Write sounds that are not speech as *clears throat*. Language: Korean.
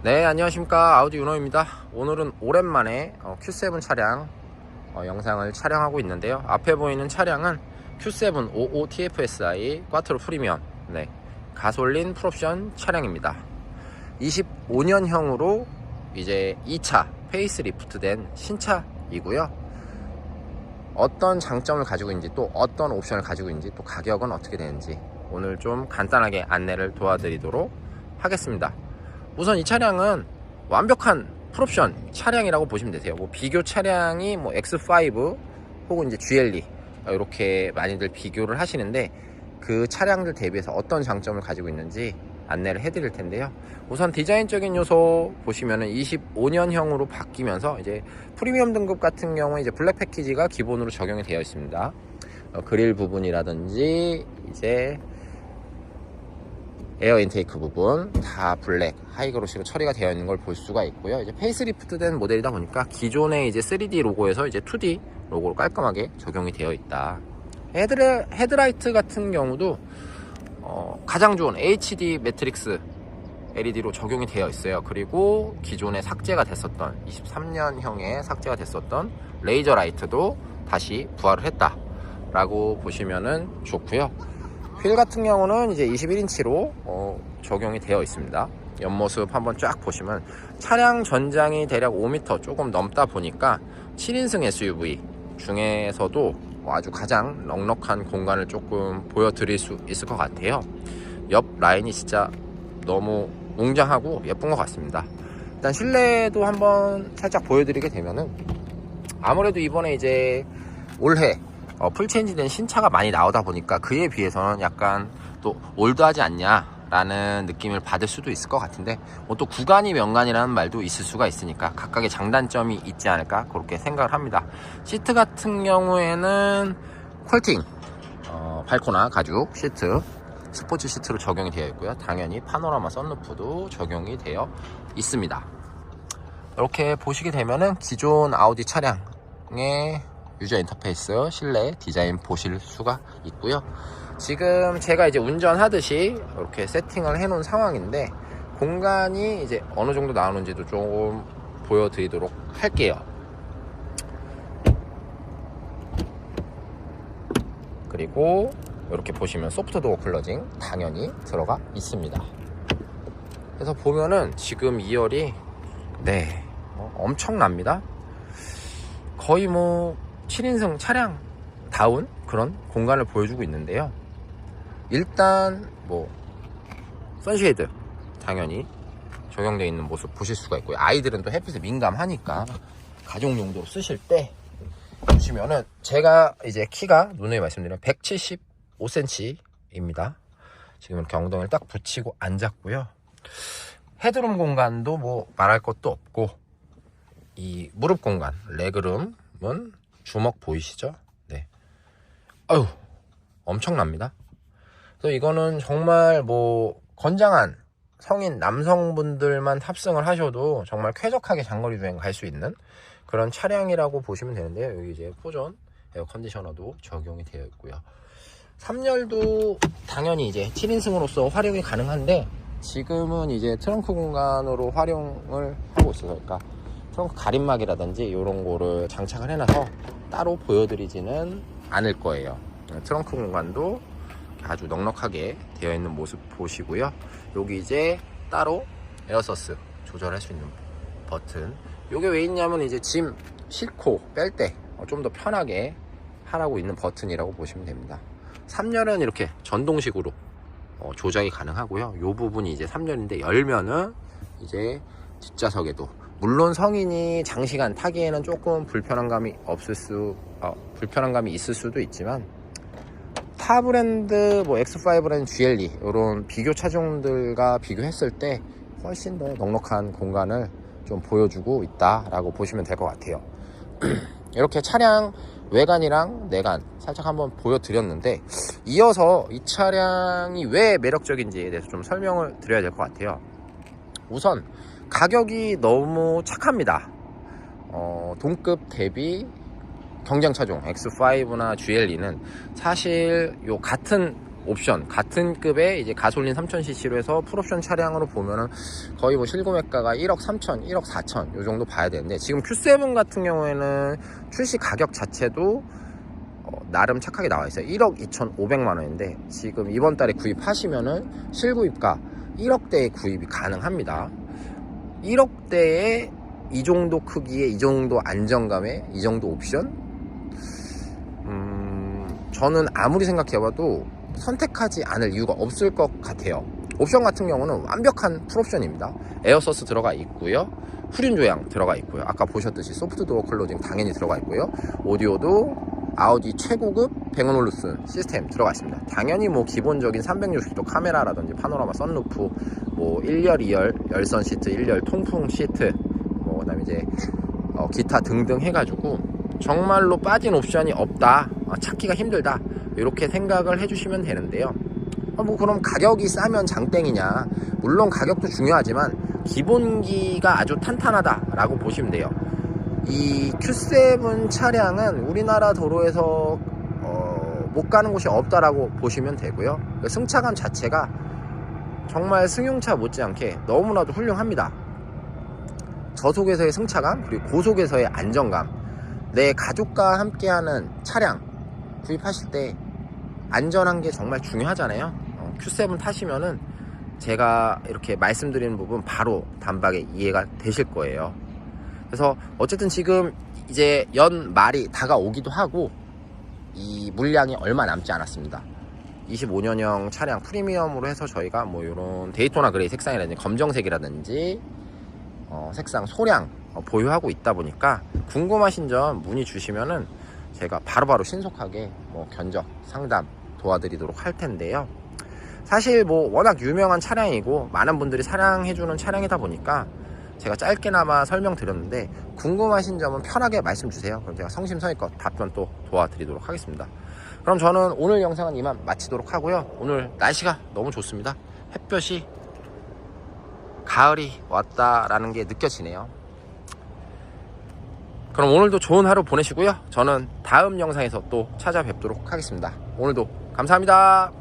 네 안녕하십니까. 아우디 윤호입니다. 오늘은 오랜만에 어, Q7 차량 어, 영상을 촬영하고 있는데요. 앞에 보이는 차량은 Q7 55TFSI 꽈트로 프리미엄 네, 가솔린 풀옵션 차량입니다. 25년형으로 이제 2차 페이스리프트 된 신차이고요. 어떤 장점을 가지고 있는지 또 어떤 옵션을 가지고 있는지 또 가격은 어떻게 되는지 오늘 좀 간단하게 안내를 도와드리도록 하겠습니다 우선 이 차량은 완벽한 풀옵션 차량이라고 보시면 되세요. 뭐 비교 차량이 뭐 X5 혹은 이제 GLE 이렇게 많이들 비교를 하시는데 그 차량들 대비해서 어떤 장점을 가지고 있는지 안내를 해드릴 텐데요. 우선 디자인적인 요소 보시면은 25년형으로 바뀌면서 이제 프리미엄 등급 같은 경우에 이제 블랙 패키지가 기본으로 적용이 되어 있습니다. 어, 그릴 부분이라든지 이제 에어 인테이크 부분 다 블랙 하이그로시로 처리가 되어 있는 걸 볼 수가 있고요. 이제 페이스리프트 된 모델이다 보니까 기존의 이제 3D 로고에서 이제 2D 로고로 깔끔하게 적용이 되어 있다. 헤드레, 헤드라이트 같은 경우도 어, 가장 좋은 HD 매트릭스 LED로 적용이 되어 있어요. 그리고 기존에 삭제가 됐었던 23년형에 삭제가 됐었던 레이저 라이트도 다시 부활을 했다 라고 보시면은 좋고요. 휠 같은 경우는 이제 21인치로 어, 적용이 되어 있습니다. 옆모습 한번 쫙 보시면 차량 전장이 대략 5m 조금 넘다 보니까 7인승 SUV 중에서도 뭐 아주 가장 넉넉한 공간을 조금 보여드릴 수 있을 것 같아요. 옆 라인이 진짜 너무 웅장하고 예쁜 것 같습니다. 일단 실내도 한번 살짝 보여드리게 되면은 아무래도 이번에 이제 올해 어, 풀체인지된 신차가 많이 나오다 보니까 그에 비해서는 약간 또 올드하지 않냐 라는 느낌을 받을 수도 있을 것 같은데 뭐 또 구간이 명간이라는 말도 있을 수가 있으니까 각각의 장단점이 있지 않을까 그렇게 생각을 합니다. 시트 같은 경우에는 퀄팅 어, 발코나 가죽 시트 스포츠 시트로 적용이 되어 있고요. 당연히 파노라마 썬루프도 적용이 되어 있습니다. 이렇게 보시게 되면은 기존 아우디 차량의 유저 인터페이스 실내 디자인 보실 수가 있고요. 지금 제가 이제 운전하듯이 이렇게 세팅을 해 놓은 상황인데 공간이 이제 어느 정도 나오는지도 조금 보여드리도록 할게요. 그리고 이렇게 보시면 소프트 도어 클러징 당연히 들어가 있습니다. 그래서 보면은 지금 2열이 네 어, 엄청납니다. 거의 뭐 7인승 차량 다운 그런 공간을 보여주고 있는데요. 일단 뭐 선쉐이드 당연히 적용되어 있는 모습 보실 수가 있고요. 아이들은 또 햇빛에 민감하니까 가족 용도로 쓰실 때 보시면은 제가 이제 키가 누누이 말씀드리면 175cm입니다. 지금 이렇게 엉덩이를 딱 붙이고 앉았고요. 헤드룸 공간도 뭐 말할 것도 없고 이 무릎 공간 레그룸은 주먹 보이시죠? 네. 아유, 엄청납니다. 그래서 이거는 정말 뭐 건장한 성인 남성분들만 탑승을 하셔도 정말 쾌적하게 장거리 주행 갈 수 있는 그런 차량이라고 보시면 되는데요. 여기 이제 포전 에어 컨디셔너도 적용이 되어 있고요. 3열도 당연히 이제 7인승으로서 활용이 가능한데 지금은 이제 트렁크 공간으로 활용을 하고 있어서 그러니까 트렁크 가림막이라든지 이런 거를 장착을 해놔서 따로 보여드리지는 않을 거예요. 트렁크 공간도 아주 넉넉하게 되어 있는 모습 보시고요. 여기 이제 따로 에어서스 조절할 수 있는 버튼. 이게 왜 있냐면 이제 짐 싣고 뺄 때 좀 더 편하게 하라고 있는 버튼이라고 보시면 됩니다. 3열은 이렇게 전동식으로 어, 조작이 가능하고요. 이 부분이 이제 3열인데 열면은 이제 뒷좌석에도 물론 성인이 장시간 타기에는 조금 불편한 감이 없을 수 어, 불편한 감이 있을 수도 있지만 타 브랜드 뭐 X5 브랜드 GLE 이런 비교 차종들과 비교했을 때 훨씬 더 넉넉한 공간을 좀 보여주고 있다라고 보시면 될 것 같아요. *clears throat* 이렇게 차량 외관이랑 내관 살짝 한번 보여드렸는데 이어서 이 차량이 왜 매력적인지에 대해서 좀 설명을 드려야 될 것 같아요. 우선 가격이 너무 착합니다. 어, 동급 대비 경쟁 차종 X5나 GLE는 사실 요 같은 옵션 같은 급의 이제 가솔린 3000cc로 해서 풀옵션 차량으로 보면은 거의 뭐 실고매가가 1억 3천, 1억 4천 요 정도 봐야 되는데 지금 Q7 같은 경우에는 출시 가격 자체도 어, 나름 착하게 나와 있어요. 1억 2,500만 원인데 지금 이번 달에 구입하시면은 실구입가 1억대의 구입이 가능합니다. 1억대에 이 정도 크기에 이 정도 안정감에 이 정도 옵션? 음, 저는 아무리 생각해봐도 선택하지 않을 이유가 없을 것 같아요. 옵션 같은 경우는 완벽한 풀옵션입니다. 에어서스 들어가 있고요. 후륜 조향 들어가 있고요. 아까 보셨듯이 소프트 도어 클로징 당연히 들어가 있고요. 오디오도 아우디 최고급 뱅온올루슨 시스템 들어가 있습니다. 당연히 뭐 기본적인 360도 카메라라든지 파노라마 썬루프, 뭐 1열, 2열 열선 시트, 1열 통풍 시트, 뭐 그다음에 이제 어, 기타 등등 해가지고 정말로 빠진 옵션이 없다, 어, 찾기가 힘들다 이렇게 생각을 해주시면 되는데요. 어, 뭐 그럼 가격이 싸면 장땡이냐? 물론 가격도 중요하지만 기본기가 아주 탄탄하다 라고 보시면 돼요. 이 Q7 차량은 우리나라 도로에서 어, 못 가는 곳이 없다라고 보시면 되고요. 그 승차감 자체가 정말 승용차 못지않게 너무나도 훌륭합니다. 저속에서의 승차감 그리고 고속에서의 안정감 내 가족과 함께하는 차량 구입하실 때 안전한 게 정말 중요하잖아요 어, Q7 타시면은 제가 이렇게 말씀드리는 부분 바로 단박에 이해가 되실 거예요 그래서 어쨌든 지금 이제 연 말이 다가오기도 하고 이 물량이 얼마 남지 않았습니다 25년형 차량 프리미엄으로 해서 저희가 뭐 이런 데이토나 그레이 색상이라든지 검정색이라든지 어, 색상 소량 어, 보유하고 있다 보니까 궁금하신 점 문의 주시면은 제가 바로바로 신속하게 뭐 견적 상담 도와드리도록 할 텐데요. 사실 뭐 워낙 유명한 차량이고 많은 분들이 사랑해주는 차량이다 보니까 제가 짧게나마 설명드렸는데 궁금하신 점은 편하게 말씀 주세요. 그럼 제가 성심성의껏 답변 또 도와드리도록 하겠습니다. 그럼 저는 오늘 영상은 이만 마치도록 하고요. 오늘 날씨가 너무 좋습니다. 햇볕이 가을이 왔다라는 게 느껴지네요. 그럼 오늘도 좋은 하루 보내시고요. 저는 다음 영상에서 또 찾아뵙도록 하겠습니다. 오늘도 감사합니다.